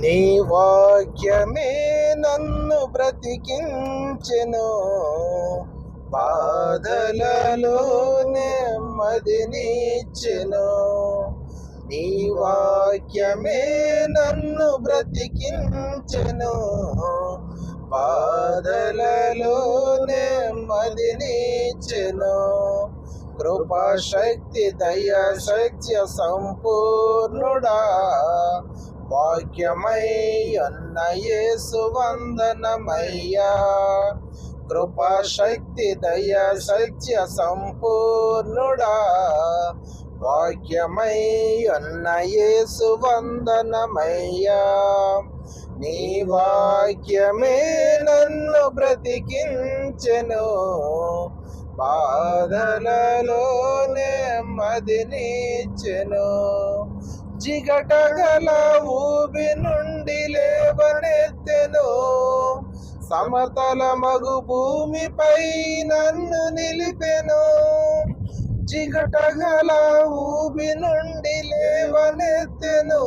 నీ వాక్యమే నన్ను బ్రతికించెను. బాధలలో నెమ్మదినిచ్చెను నీ వాక్యమే నన్ను బ్రతికించెను. బాధలలో నెమ్మదినిచ్చెను కృపాశక్తి దయ సత్య సంపూర్ణుడా. భాగ్యమై అన్న యేసు వందనమయ్యా. కృపాశక్తి దయ సత్య సంపూర్ణుడా. భాగ్యమై అన్న యేసు వందనమయ్యా. నీ వాక్యమే నన్ను బ్రతికించెను. బాధలలో నెమ్మదినిచ్చెను జిగటగల ఊబి నుండి లేవనెత్తెను. సమతల మగు భూమిపై నన్ను నిలిపెను. జిగటగల ఊబి నుండి లేవనెత్తెను.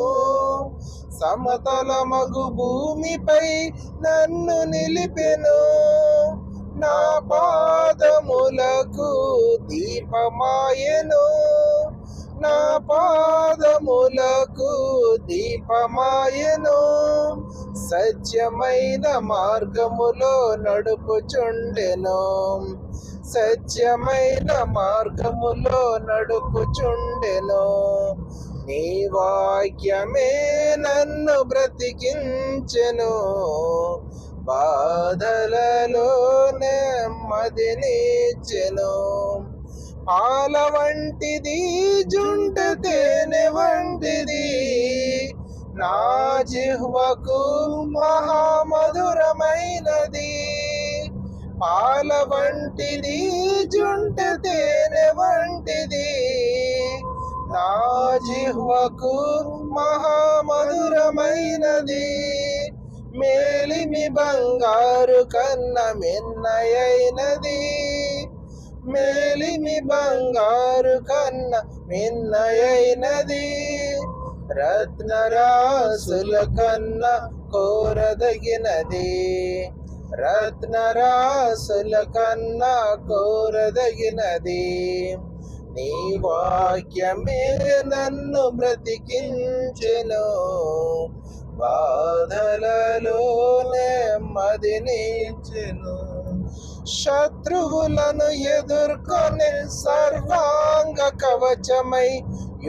సమతల మగు భూమిపై నన్ను నిలిపెను. నా పాదములకు దీపమాయను. నా పా పాదములకు దీపమాయను సత్యమైన మార్గములో నడుపుచుండెను. సత్యమైన మార్గములో నడుపుచుండెను. నీ వాక్యమే నన్ను బ్రతికించెను. బాధలలో నెమ్మదినిచ్చెను పాల వంటిది జుంట తేనె వంటిది. నా జిహ్వకు మహామధురమైనది. పాల వంటిది జుంట తేనె వంటిది. నా జిహ్వకు మహామధురమైనది. మేలిమి బంగారు కన్న మిన్నయైనది. మేలిమి బంగారు కన్న మిన్నయైనది రత్నరాసుల కన్న కోరదగినది. రత్నరాసుల కన్న కోరదగినది నీ వాక్యమే నన్ను బ్రతికించెను. బాధలలో నెమ్మదినిచ్చెను శత్రువులను ఎదుర్కొని సర్వాంగ కవచమై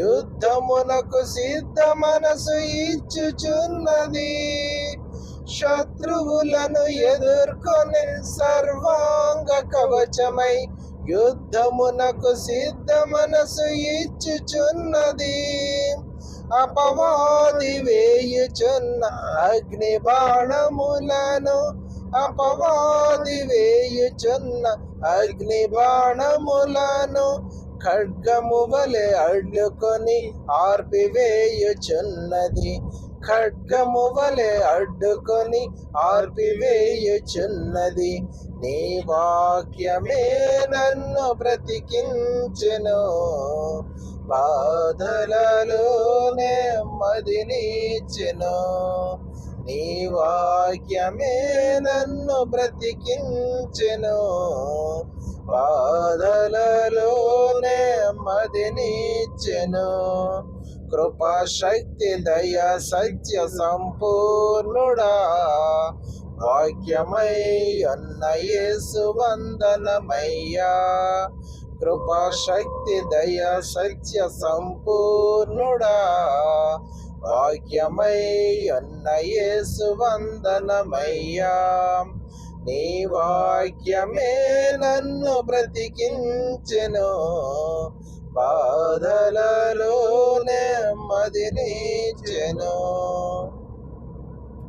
యుద్ధమునకు సిద్ధ మనసు ఇచ్చుచున్నది. శత్రువులను ఎదుర్కొని సర్వాంగ కవచమై యుద్ధమునకు సిద్ధ మనసు ఇచ్చుచున్నది. అపవాది వేయుచున్న అగ్ని బాణములను అపవాది వేయుచున్న అగ్ని బాణములను ఖడ్గము వలె అడ్డుకొని ఆర్పివేయుచున్నది. ఖడ్గము వలె అడ్డుకొని ఆర్పివేయుచున్నది. నీ వాక్యమే నన్ను బ్రతికించెను. బాధలలో నెమ్మదినిచ్చెను నీ వాక్యమే నన్ను బ్రతికించెను. బాధలలో నెమ్మదినిచ్చెను కృపాశక్తి దయ సత్య సంపూర్ణుడా. వాక్యమై అన్నయేసు వందనమయ్యా. కృపా శక్తి దయ సత్య సంపూర్ణుడా. వాక్యమై అన్న యేసు వందనమయ్యా. నీ వాక్యమే నన్ను బ్రతికించెను. బాధలలో నెమ్మది నీచెను.